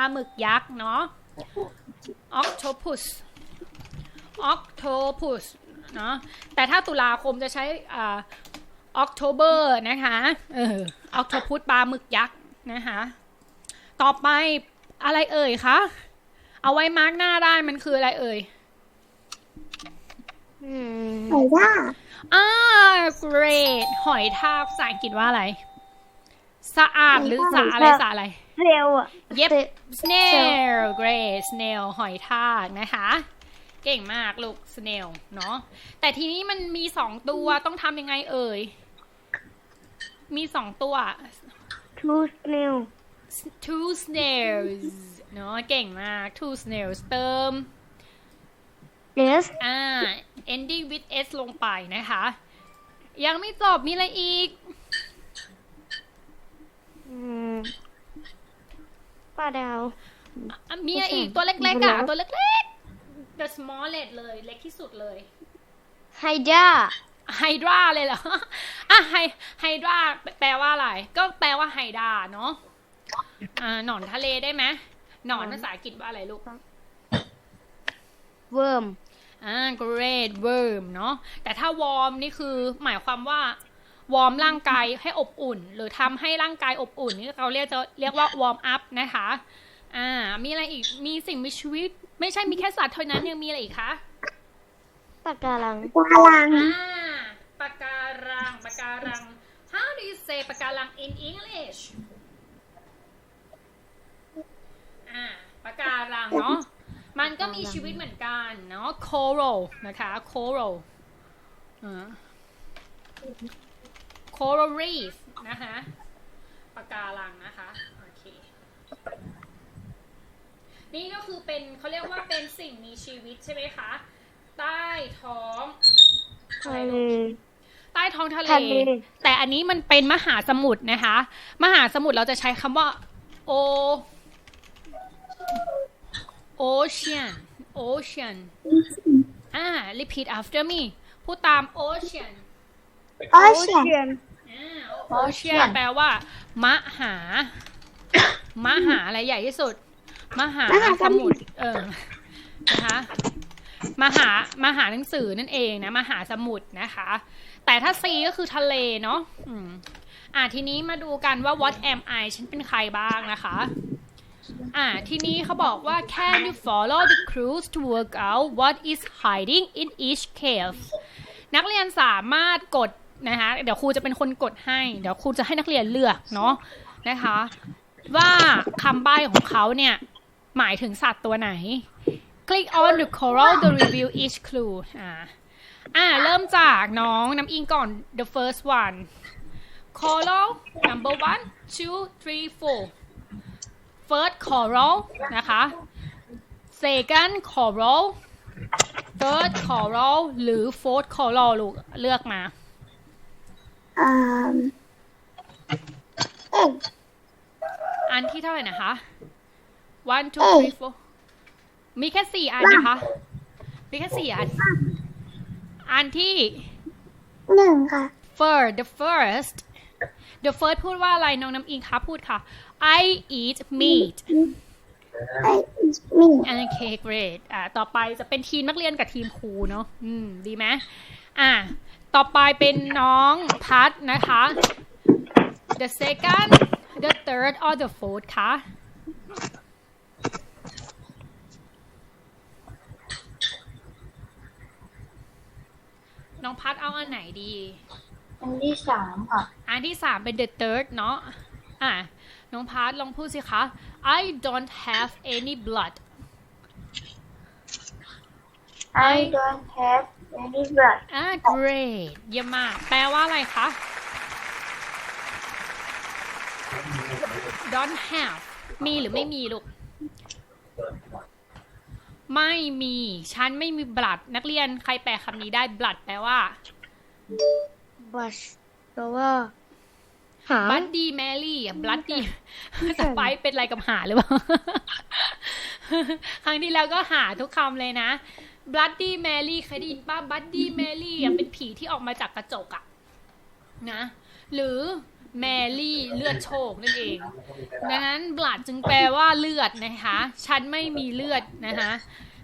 ปลาหมึกยักษ์เนาะ octopus octopus เนาะ แต่ถ้าตุลาคมจะใช้อ่า October นะคะ เออ octopus ปลาหมึกยักษ์นะคะ ต่อไปอะไรเอ่ยคะ เอาไว้มาร์กหน้าได้มันคืออะไรเอ่ยอืมหอยว่าอ่า great หอยทากภาษาอังกฤษว่าอะไร สะอาดหรือสะอะไรสะอะไรเร็วอะเย็บ snail great snail หอยทากนะคะ เก่งมากลูก snail เนาะ แต่ทีนี้มันมีสองตัวต้องทำยังไงเอ่ย มีสองตัวทูสเนล two snails เนาะเก่งมาก two snails เติมเอสอ่า ending with s ลงไปนะคะ ยังไม่จบมีอะไรอีก อืมปลาดาว อะมีอะไรอีกตัวเล็กๆอะ ตัวเล็กๆ the smallest เลย เล็กที่สุดเลย ไฮด้า ไฮดราเลยเหรอ อะไฮไฮดราแปลว่าอะไร ก็แปลว่าไฮดราเนาะ อ่า หนอนทะเลได้ไหมหนอนภาษาอังกฤษว่าอะไรลูก เวิร์มอ่า great worm เนาะ แต่ถ้าวอร์มนี่คือหมายความว่า วอร์มร่างกายให้อบอุ่น หรือทำให้ร่างกายอบอุ่นนี่เราเรียกจะเรียกว่าวอร์มอัพนะคะอ่ามีอะไรอีกมีสิ่งมีชีวิต ไม่ใช่มีแค่สัตว์เท่านั้นยังมีอะไรอีกคะปากการังปลาลังอ่าปะการังปะการัง How do you say ปะการัง in English อ่าปะการังเนาะมันก็มีชีวิตเหมือนกันเนาะ coral นะคะ coral อ่า coral reef นะคะปะการังนะคะ โอเค นี่ก็คือเป็นเขาเรียกว่าเป็นสิ่งมีชีวิตใช่ไหมคะ ใต้ท้องทะเลใต้ท้องทะเลทะเลแต่อันนี้มันเป็นมหาสมุทรนะคะ มหาสมุทรเราจะใช้คำว่า o ocean ocean อ่า repeat after me พูดตาม ocean โอเชียนอ่า ocean แปลว่า มหา มหาอะไรใหญ่ที่สุด มหาสมุทรเออนะคะมหามหาหนังสือนั่นเองนะมหาสมุทรนะคะ แต่ถ้า C ก็คือทะเลเนาะอืมอ่าทีนี้มาดูกันว่า what am I ฉันเป็นใครบ้างนะคะอ่าทีนี้เขาบอกว่า can you follow the clues to work out what is hiding in each cave นักเรียนสามารถกด นะคะเดี๋ยวครูจะเป็นคนกดให้ เดี๋ยวครูจะให้นักเรียนเลือกเนาะนะคะ ว่าคำใบ้ของเขาเนี่ยหมายถึงสัตว์ตัวไหน click on the coral to review each clue อ่าอ่าเริ่มจากน้องน้ำอิงก่อน the first one coral number one two three four first coral นะคะ second coral third coral หรือ fourth coral ลูกเลือกมา อ่าเอ็ดอันที่เท่าไหร่นะคะ one two เอ้ย three four มีแค่สี่อันนะคะ มีแค่สี่อัน อันที่หนึ่งค่ะ first the first the first พูดว่าอะไรน้องน้ำอิงคะพูดค่ะ I eat meat ไอมี okay great อ่าต่อไปจะเป็นทีมนักเรียนกับทีมครูเนาะอืม ดีไหมอ่า ต่อไปเป็นน้องพัดนะคะ the second the third or the fourth คะ น้องพัดเอาอันไหนดี อันที่สามค่ะ อันที่สามเป็น the third เนาะ อะ น้องพาร์ทลองพูดสิคะ I don't have any blood I don't have any blood อ่า great เยี่ยมมาก แปลว่าอะไรคะ don't have มีหรือไม่มีลูก ไม่มี ฉันไม่มี blood นักเรียนใครแปลคำนี้ได้ blood แปลว่าบัชแปลว่าหาบัดดี้แมรี่อะบัดดี้สไปซ์เป็นอะไรกับหาหรือเปล่า ครั้งที่แล้วก็หาทุกคำเลยนะ บัดดี้แมรี่เคยได้ยินป้าบัดดี้แมรี่อะเป็นผีที่ออกมาจากกระจกอะนะ หรือแมรี่เลือดโชกนั่นเองดังนั้น blood จึงแปลว่าเลือดนะคะ ฉันไม่มีเลือดนะคะ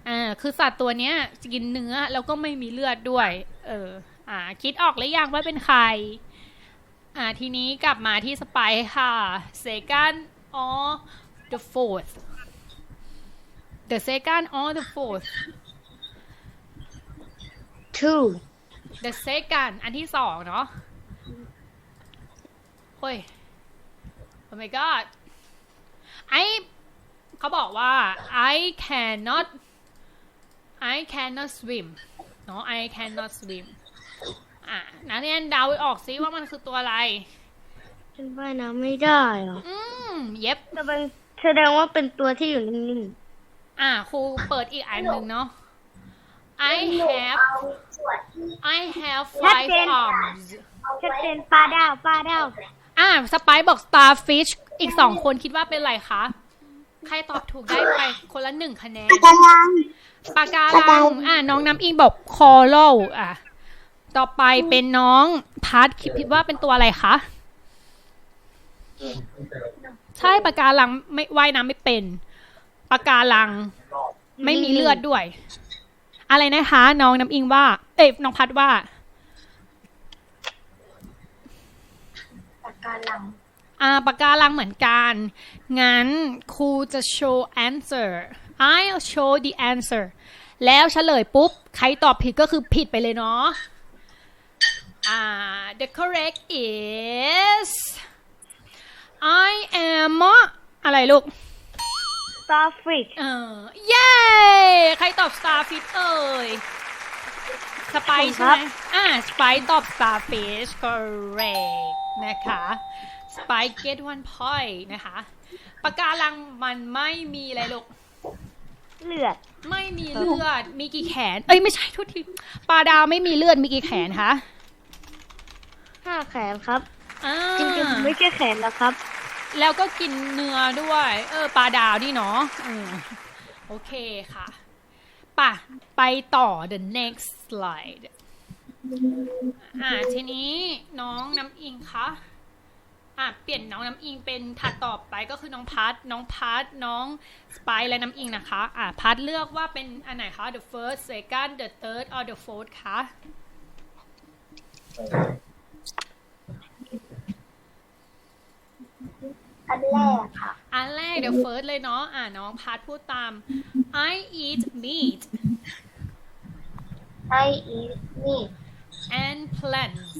อ่าคือสัตว์ตัวเนี้ยกินเนื้อแล้วก็ไม่มีเลือดด้วย เออ อ่า คิดออกหรือยังว่าเป็นใคร อ่า ทีนี้กลับมาที่สไปซ์ค่ะ second or the fourth the second or the fourth two the second อันที่สองเนาะเฮ้ย oh my god I เขาบอกว่า I cannot I cannot swim เนาะ I cannot swim อะนักเรียนเดาออกซิว่ามันคือตัวอะไรฉันว่ายน้ำไม่ได้เหรอ อืม เย็บแต่เป็นแสดงว่าเป็นตัวที่อยู่นิ่งอะครูเปิดอีกอันหนึ่งเนาะ I have เอาส่วนที่ I have five arms ๆชัดเจนปลาดาวปลาดาวอะสไปซ์บอก starfish อีกสองคนคิดว่าเป็นอะไรคะ ใครตอบถูกได้ไปคนละหนึ่งคะแนน กำลังปากการังอะน้องน้ำอิงบอก coral อะ ต่อไปเป็นน้องพัดคิดว่าเป็นตัวอะไรคะ ใช่ปากการังไม่ว่ายน้ำไม่เป็น ปากการัง ไม่มีเลือดด้วย อะไรนะคะ น้องน้ำอิงว่า เอ้ยน้องพัดว่าปากการังอ่าปากการังเหมือนกัน งั้นครูจะ show answer I'll show the answer แล้วเฉลยปุ๊บ ใครตอบผิดก็คือผิดไปเลยเนาะ อ่า the correct is I am อะไรลูก starfish เออ เย้ ใครตอบ starfish เอ่ย สไปซ์ใช่ไหมอ่า สไปซ์ตอบ starfish correct นะคะ สไปซ์ get one point นะคะปากการังมันไม่มีอะไรลูก เลือด ไม่มีเลือด มีกี่แขน เอ้ยไม่ใช่ทุกที ปลาดาวไม่มีเลือด มีกี่แขนคะห้าแขนครับ อ่า จริงๆผมไม่ใช่แขนแล้วครับ แล้วก็กินเนื้อด้วย เออปลาดาวนี่เนาะโอเคค่ะป่ะ ไปต่อ the next slide อ่าทีนี้น้องน้ำอิงคะอะเปลี่ยนน้องน้ำอิงเป็นถัดต่อไปก็คือน้องพัดน้องพัดน้องสไปและน้ำอิงนะคะอะพัดเลือกว่าเป็นอันไหนคะ the first second the third or the fourth คะ อันแรกค่ะ อันแรก the first เลยเนาะอะน้องพัดพูดตาม I eat meat I eat meat and plants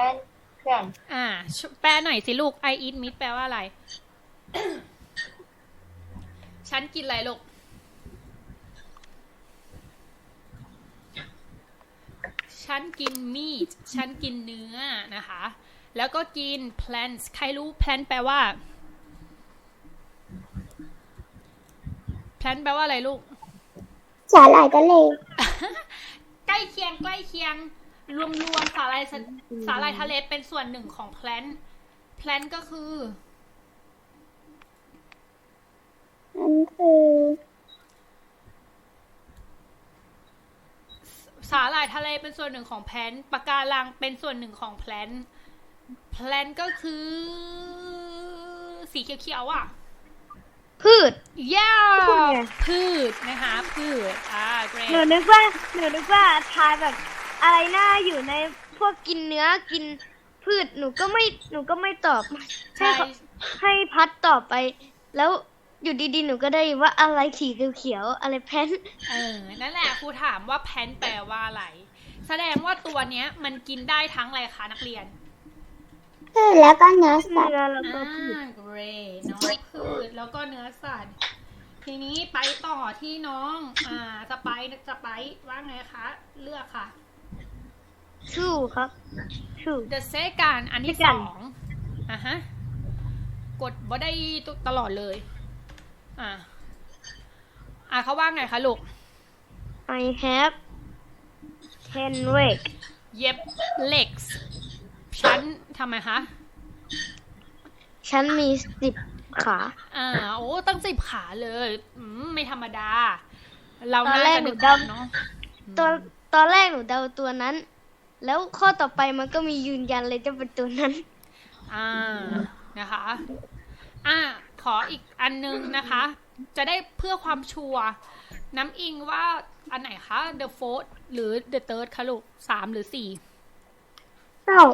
and plants อ่าชแปลหน่อยสิลูก I eat meat แปลว่าอะไร ฉันกินอะไรลูกฉันกิน meat ฉันกินเนื้อนะคะ แล้วก็กิน plants ใครรู้ plant แปลว่า plant แปลว่าอะไรลูก สาหร่ายทะเลใกล้เคียงใกล้เคียง รวมรวมสาหร่ายสสาหร่ายทะเลเป็นส่วนหนึ่งของแพลนแพลนก็คืออันคือสาหร่ายทะเลเป็นส่วนหนึ่งของแพลนปะการังเป็นส่วนหนึ่งของแพลนแพลนก็คือ สีเขียวๆอะ พืชย่าพูดไงพืชนะคะ พืช อ่าเกรหนูนึกว่าหนูนึกว่าทายแบบอะไรน่าอยู่ในพวกกินเนื้อกินพืชหนูก็ไม่หนูก็ไม่ตอบให้ใช่เขาให้พัดตอบไป แล้วอยู่ดีๆ หนูก็ได้ยินว่าอะไรสีเขียวๆอะไรแพนเออ นั่นแหละครูถามว่าแพนแปลว่าอะไร แสดงว่าตัวเนี้ยมันกินได้ทั้งอะไรคะนักเรียน พืชแล้วก็เนื้อสัตว์เนื้อแล้วก็อ่าพืชเกรดเนาะพืชแล้วก็เนื้อสัตว์ ทีนี้ไปต่อที่น้อง อ่า สไปซ์สไปซ์ว่าไงคะ เลือกค่ะชูครับชู The second อันที่ส Second องอะฮะ กดบ่ได้ตลอดเลย อ่าอ่าเขาว่าไงคะลูก I have ten legs เย็บ legs ฉัน ทำไมคะ ฉันมีสิบขาอ่าโอ้ตั้งสิบขาเลยอืมไม่ธรรมดา เราตอนน่าแรกจะหนูนึกเดาเนาะตอนตอนแรกหนูเดาตัวนั้น แล้วข้อต่อไปมันก็มียืนยันเลยจะเป็นตัวนั้น อ่านะคะ อ่า ขออีกอันนึงนะคะ จะได้เพื่อความชัวร์น้ำอิงว่าอันไหนคะ the fourth หรือ the third คะลูกสามหรือสี่เอ้า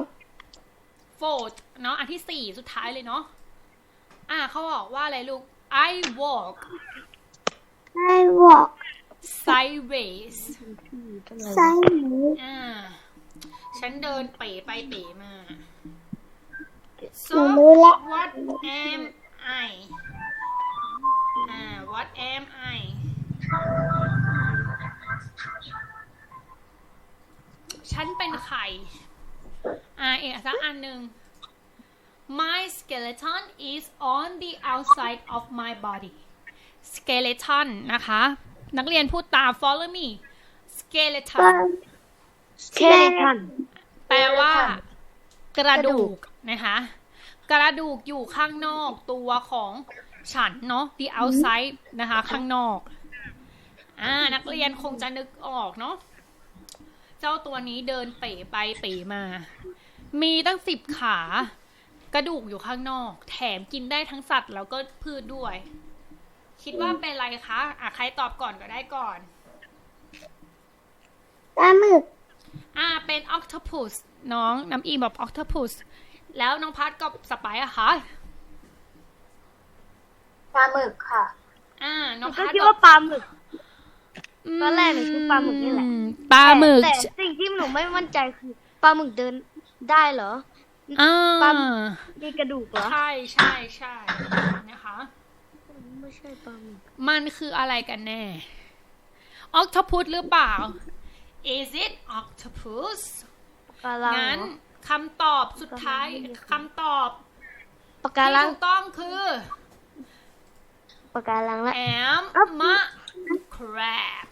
fourth เนาะอันที่สี่สุดท้ายเลยเนาะอ่าเขาบอกว่าอะไรลูก I walk ไอ้บอก sideways ใส่หมูอ่าฉันเดินเป๋ไปเป๋มาห so นูรู้ละ what am I อ่า what am I ฉันเป็นใคร อ่าอีกสักอันหนึ่ง My skeleton is on the outside of my body skeleton นะคะ นักเรียนพูดตาม follow me ก็ skeleton เคเลทันแปลว่า กระดูกนะคะ กระดูกอยู่ข้างนอกตัวของฉันเนาะ the outside นะคะ ข้างนอก อ่า นักเรียนคงจะนึกออกเนาะเจ้าตัวนี้เดินเป๋ไปเป๋มา มีตั้งสิบขา กระดูกอยู่ข้างนอก แถมกินได้ทั้งสัตว์แล้วก็พืชด้วย คิดว่าเป็นอะไรคะอะใครตอบก่อนก็ได้ก่อนปลาหมึก อ่า เป็น octopus น้องน้ำอีบอก octopus แล้วน้องพัดกับสไปซ์อะคะปลาหมึกค่ะ อ่าหน้นูองก็พัดคิดบอว่ากปลาหมึก ตอนแรกหนูคิดปลาหมึกนี่แหละอืมปลาหมึกแต่แต่สิ่งที่หนูไม่มั่นใจคือปลาหมึกเดินได้เหรออ่าปลามีกระดูกเหรอใช่ใช่ใช่นะคะไม่ใช่ปลาหมึกมันคืออะไรกันแน่ octopus หรือเปล่า is it octopus ปลาลังงั้นเหรอคำตอบสุดท้ายคำตอบปลาการัที่งถูกต้องคือปลาการังละ am มะ crab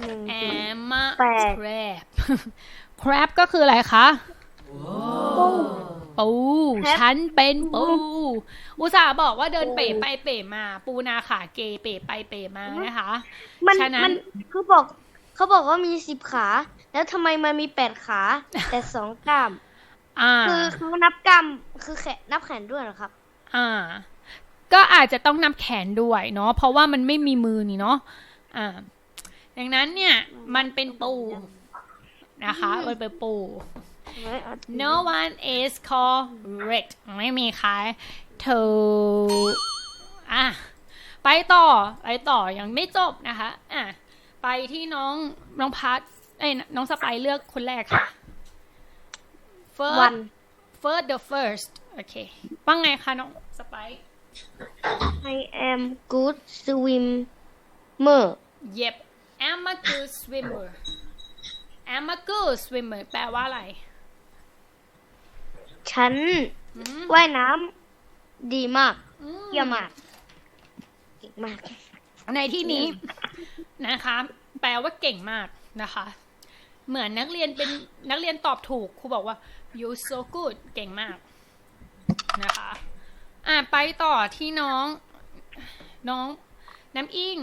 หนึ่ง แอศูนย์มมะแปด crab crab ก็คืออะไรคะปูฉันเป็นปู อุตส่าห์บอกว่าเดินเป๋ไปเป๋มา ปูนาขาเกเป๋ไปเป๋มานะคะ มันฉะนั้น มันเขาบอกเขาบอกว่ามีสิบขา แล้วทำไมมันมีแปดขา แต่สองกล้าม อ่า คือเขานับกล้ามคือแขนนับแขนด้วยเหรอครับ อ่า ก็อาจจะต้องนับแขนด้วยเนาะเพราะว่ามันไม่มีมือนี่เนาะอ่า ดังนั้นเนี่ย มันเป็นปูนะคะ มันเป็นปู no one is correct ไม่มีใครถูกอะ ไปต่อ ไปต่อ ยังไม่จบนะคะ อะ ไปที่น้อง น้องพัทเอ้ย น้องสไปร์เลือกคนแรกค่ะ first วัน first the first โอเคว่าไงคะน้องสไปร์ I am good swimmer เย็บ I'm a good swimmer I'm a good swimmer แปลว่าอะไร ฉันอืมว่ายน้ำดีมากอืมเยี่ยมมากเก่งมาก ในที่นี้นะคะ แปลว่าเก่งมากนะคะ เหมือนนักเรียนเป็นนักเรียนตอบถูกครูบอกว่า you so good เก่งมากนะคะ อะไปต่อที่น้อง น้องน้ำอิง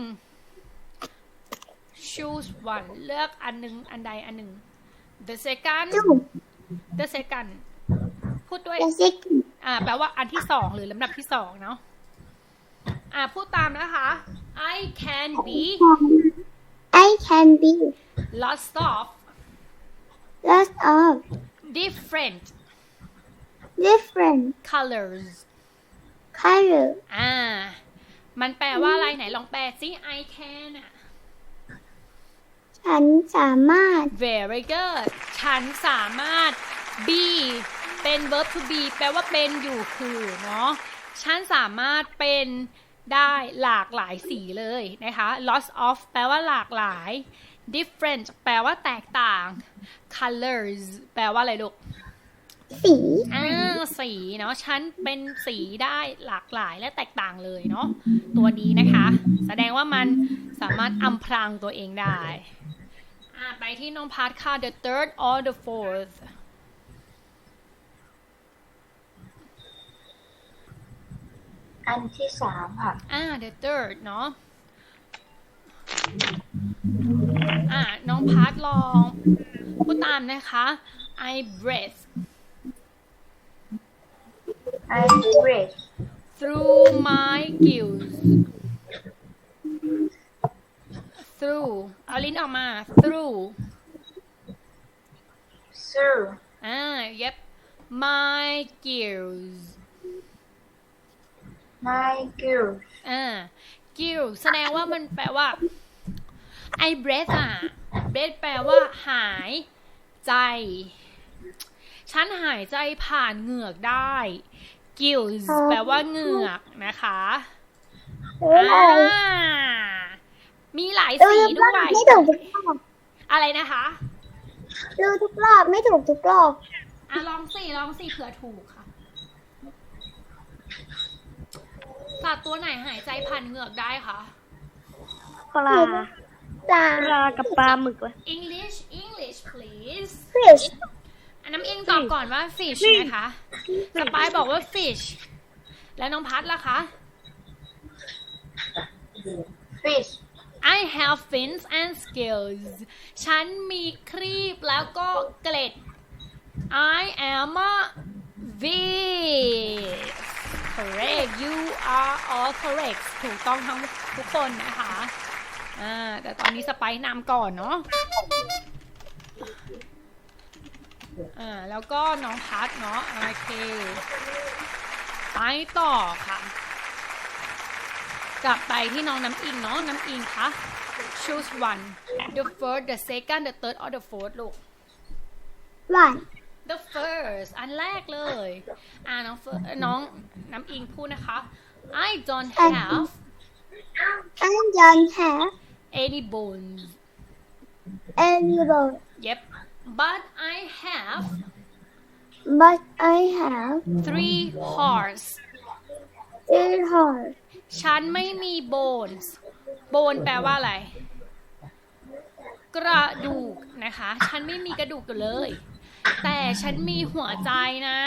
choose one เลือกอันหนึ่งอันใดอันหนึ่ง the second จุ๊บ the second พูดด้วยเดซิกอ่าแปลว่าอันที่สองหรือลำดับที่สองเนาะอ่าพูดตามนะคะ I can be I can be lots of lots of different different colors color อ่า มันแปลว่าอะไรไหนลองแปลซิ I can อะ ฉันสามารถ very good ฉันสามารถ be เป็น verb to be แปลว่าเป็นอยู่คือเนาะ ฉันสามารถเป็นได้หลากหลายสีเลยนะคะ lots of แปลว่าหลากหลาย different แปลว่าแตกต่าง colors แปลว่าอะไรลูก สีอ่าสีเนาะ ฉันเป็นสีได้หลากหลายและแตกต่างเลยเนาะ ตัวนี้นะคะ แสดงว่ามันสามารถอำพรางตัวเองได้ อ่าไปที่น้องพาร์ทค่ะ the third or the fourth อันที่สามค่ะ อ่า the third เนาะอะน้องพัดลองพูดตามนะคะ I breathe I breathe through my gills through เอาลิ้นออกมา through through อ่า yep my gills my gills อ่า gill แสดงว่ามันแปลว่า I breath อะ breath แปลว่า หายใจ ฉันหายใจผ่านเหงือกได้ gills แปลว่าเหงือกนะคะเอ้ยอ่า มีหลายดูสีทุกรด้อวบย ไม่ถูกทุกรอบอะไรนะคะดูทุกรอบไม่ถูกทุกรอบอะลองสี่ลองสี่เผื่อถูกค่ะ สัตว์ตัวไหนหายใจผ่านเหงือกได้คะ ปลาปลาปลากับปลาหมึกวะ English English please fish อันน้ำอิงตอบก่อนว่า fish นะคะสปายบอกว่า fish แล้วน้องพัดล่ะคะ fish I have fins and scales ฉันมีครีบแล้วก็เกล็ด I am a fish correct you are all correct ถูกต้องทั้งทุกคนนะคะอ่าแต่ตอนนี้สไปซ์นำก่อนเนาะอ่าแล้วก็น้องพัดเนาะโอเคไปต่อค่ะ กลับไปที่น้องน้ำอิงเนาะน้ำอิงคะ choose one the first the second the third or the fourth ลูก one the first อันแรกเลย อ่าน้องเฟิร์สน้องน้ำอิงพูดนะคะ I don't have I don't have any bones any bone yep but I have but I have three hearts three hearts ฉันไม่มี bones bone แปลว่าอะไร กระดูกนะคะ ฉันไม่มีกระดูกอยู่เลย แต่ฉันมีหัวใจนะ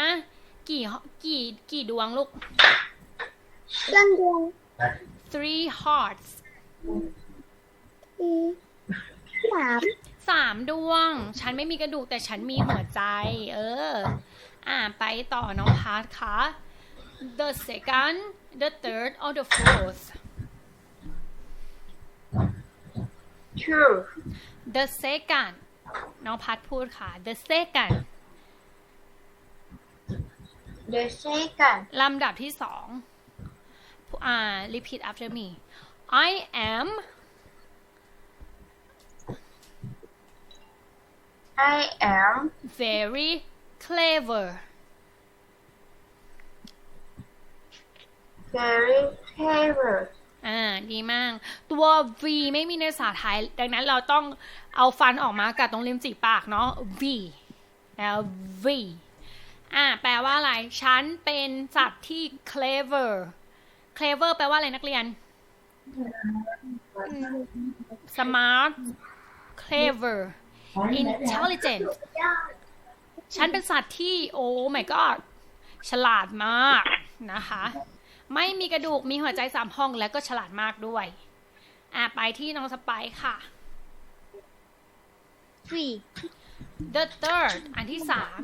กี่กี่กี่ดวงลูกเครื่องดวง three hearts ที่สามสามดวง ฉันไม่มีกระดูกแต่ฉันมีหัวใจ เออ อ่าไปต่อน้องพาร์ทคะ the second the third or the fourth two the second น้องพัดพูดค่ะ the second the second ลำดับที่สองอ่า repeat after me I am I am very clever very clever อ่า ดีมาก ตัว V ไม่มีในภาษาไทย ดังนั้นเราต้องเอาฟันออกมากัดตรงริมฝีปากเนาะ V แล้ว V อ่า แปลว่าอะไร ฉันเป็นสัตว์ที่ clever clever แปลว่าอะไรนักเรียน smart clever intelligent ฉันเป็นสัตว์ที่ โอ้ my god ฉลาดมากนะคะ ไม่มีกระดูกมีหัวใจสามห้องและก็ฉลาดมากด้วย อะไปที่น้องสไปซ์ค่ะ three the third อันที่สาม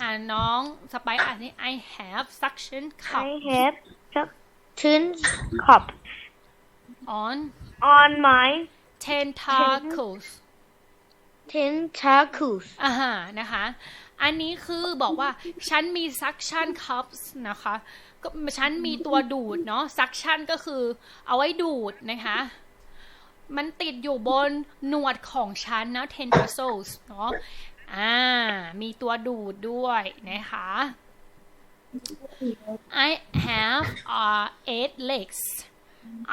อะน้องสไปซ์อันนี้ I have suction cup I have suction cup on on my tentacles tentacles อ่าฮะนะคะ อันนี้คือบอกว่า ฉันมี suction cups นะคะ ก็ฉันมีตัวดูดเนาะ suction ก็คือเอาไว้ดูดนะคะ มันติดอยู่บนหนวดของฉันนะ tentacles เนาะอ่า มีตัวดูดด้วยนะคะ I have uh, eight legs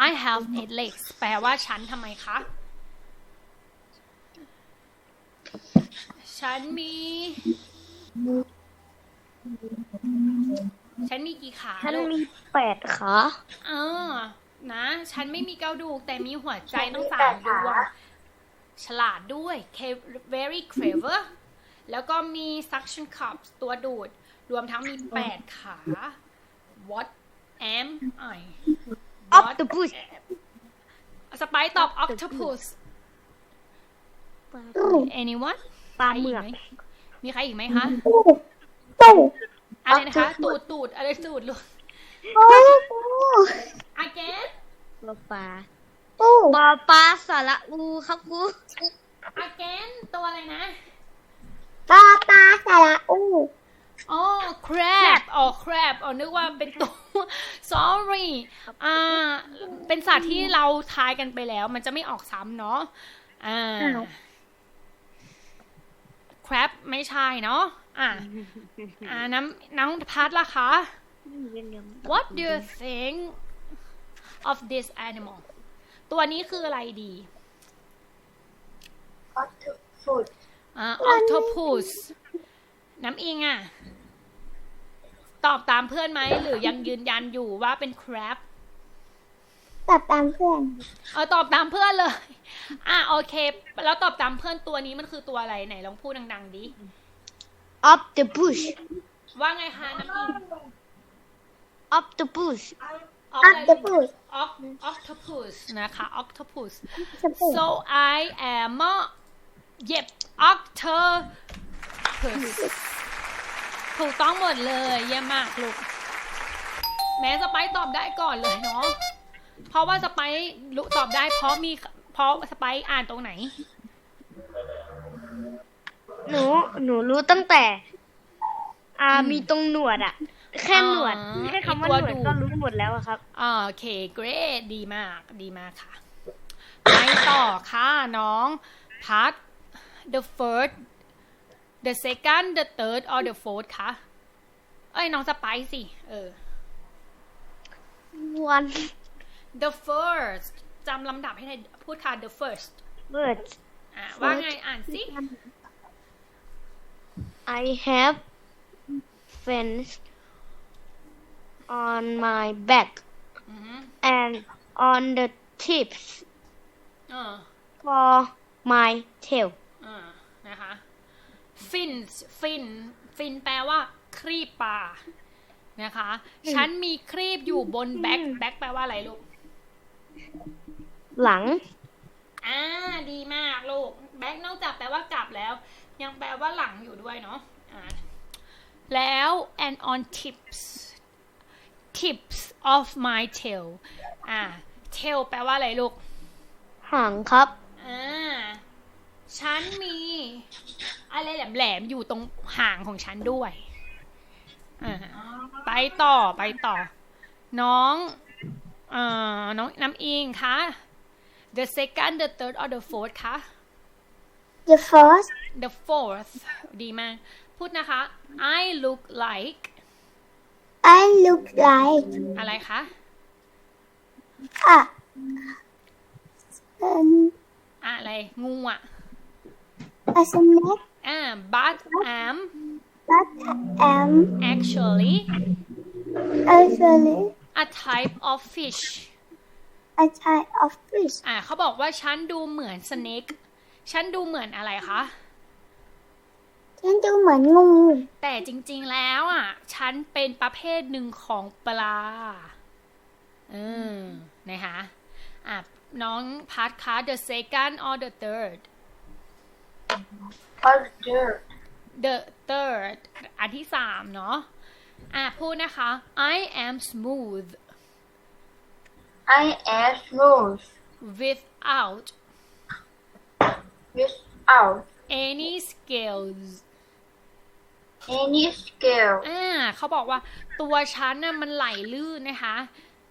I have eight legs แปลว่าฉันทำไมคะ ฉันมี ฉันมีกี่ขาฉันลูกมีแปดขาเออ นะ ฉันไม่มีกระดูกแต่มีหัวใจฉันมีต้องสาแปมดดวงขาฉลาดด้วย Ke- very clever แล้วก็มี suction cups ตัวดูด รวมทั้งมีแปดขา what am I What octopus am- สไปร์ตอบ octopus ตู้ anyone ปลาหมึกมีใครอีกไหมคะตู้ตู้ อะไรนะคะ ตูดตูดอะไรตูดลูกโอ้ตู้ again ปลาปลาตู้ปลาปลาสระอูครับครู again ตัวอะไรนะปลาปลาสระอูอ๋อ crab อ๋อ crab อ๋อ นึกว่าเป็นตัว sorry อ่า เป็นสัตว์ที่เราทายกันไปแล้ว มันจะไม่ออกซ้ำเนาะ อ่า crab ไม่ใช่เนาะ อ่าอ่าน้ำน้องพัดล่ะคะ What do you think of this animal ตัวนี้คืออะไรดี hot food อ่า octopus น้ำอิงอะตอบตามเพื่อนไหม หรือยังยืนยันอยู่ว่าเป็น crab ตัดตามเพื่อน เออตอบตามเพื่อนเลย อะโอเค แล้วตอบตามเพื่อนตัวนี้มันคือตัวอะไรไหนลองพูดดังๆดิ ออฟเดอะบุชว่าไงคะน้ำอิงออฟเดอะบุชออกอัอะพไรเดอะพูด Oc- octopus นะคะ octopus สปู so I am a yep octopus ถูกต้องหมดเลยเยี่ยมมากลูก แม้สไปซ์ตอบได้ก่อนเลยเนาะ เพราะว่าสไปซ์รู้ตอบได้เพราะมีเพราะสไปซ์อ่านตรงไหน หนูหนูรู้ตั้งแต่ อ่าอืมมีตรงหนวดอะแค่หนวดอ๋อแค่คำว่าไอ้หตันววดดูก็รู้หมดแล้วอะครับ อ่าโอเค great ดีมาก ดีมากค่ะ ไปต่อค่ะน้องพัด the first the second the third or the fourth คะเอ้ย น้องสไปซ์สิ เออวัน the first จำลำดับให้ได้พูดค่ะ the first เบิร์ดอะว่าไงอ่านสิ I have fence on my back อือฮึ and on the tips เออ for my tail อ่านะคะ fins fin fin แปลว่า ครีบปลานะคะ ฉันมีครีบอยู่บนแบ็คแบ็คแปลว่าอะไรลูก หลัง อ่า ดีมากลูก แบ็คนอกจากแปลว่ากลับแล้ว ยังแปลว่าหลังอยู่ด้วยเนาะอ่าแล้ว and on tips tips of my tail อ่า tail แปลว่าอะไรลูก หางครับ อ่า ฉันมี อะไรแหลมๆ อยู่ตรงหางของฉันด้วย อ่า ไปต่อ ไปต่อ น้องเอ่อน้องน้ำอิงคะ the second the third or the fourth คะ the first the fourth ดีมาก พูดนะคะ I look like I look like อะไรคะ a um, อะไร งูอะ a snake อ่า but am but am actually actually a type of fish a type of fish อ่าเขาบอกว่าฉันดูเหมือนสเนก ฉันดูเหมือนอะไรคะ ฉันดูเหมือนงู แต่จริงๆแล้วอะ ฉันเป็นประเภทหนึ่งของปลา เออ นะคะอะน้องพัดคะ the second or the third order the third อันที่สามเนาะ อะพูดนะคะ I am smooth I am smooth without without any scales any scale อ่าเขาบอกว่าตัวฉันน่ะมันไหลลื่นนะคะ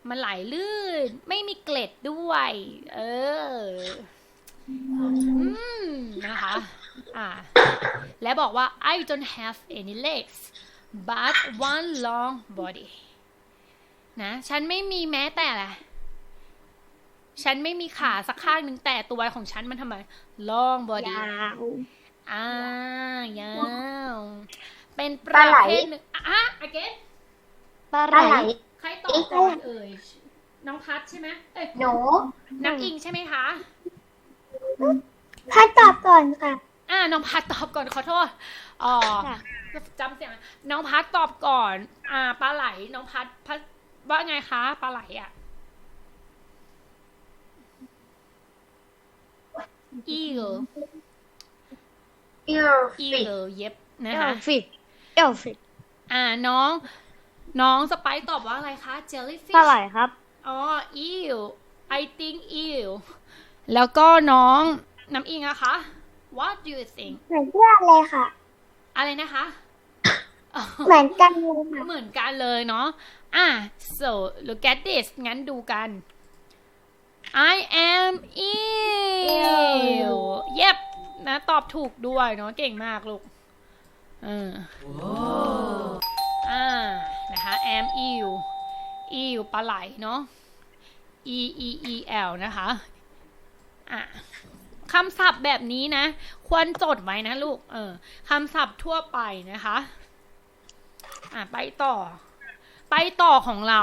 มันไหลลื่น ไม่มีเกล็ดด้วย เออ อืม นะคะ อ่า และบอกว่า I don't have any legs but one long body นะ ฉันไม่มีแม้แต่อะไร ฉันไม่มีขาสักข้างหนึ่งแต่ตัวของฉันมันทำไม long body ยาวอ่ายาวเป็นปปลาระไหลเภทหนึ่งอะอเกนปลาปลาไหไหลลใครตอบก่อนเอ่ยน้องพัดใช่ไหมเอ้ยหนูน้ำอิงใช่ไหมคะพัดตอบก่อนค่ะ อ่า น้องพัดตอบก่อนขอโทษอ๋อค่ะจำเสียงน้องพัดตอบก่อน อ่าปลาไหล น้องพัดพัดว่าไงคะปลาไหลอะ eel ear อี fit เลเย็บเอนะคะลฟิตเอลฟิตอ่าน้อง น้องสไปซ์ตอบว่าอะไรคะ jellyfish เท่าไหร่ครับอ๋อ eel I think eel แล้วก็น้องน้ำอิงอะคะ what do you think เหมือนเพื่อนเลยค่ะ อะไรนะคะ เหมือนกันเลยค่ะ เหมือนกันเลยเนาะอะ so look at this งั้นดูกัน I am eel yep นะตอบถูกด้วยเนาะเก่งมากลูกเอออ่านะคะ am eel eel ปลาไหลเนาะ e e e l นะคะอะคำศัพท์แบบนี้นะ ควรจดไว้นะลูก เออคำศัพท์ทั่วไปนะคะ อะไปต่อ ไปต่อของเรา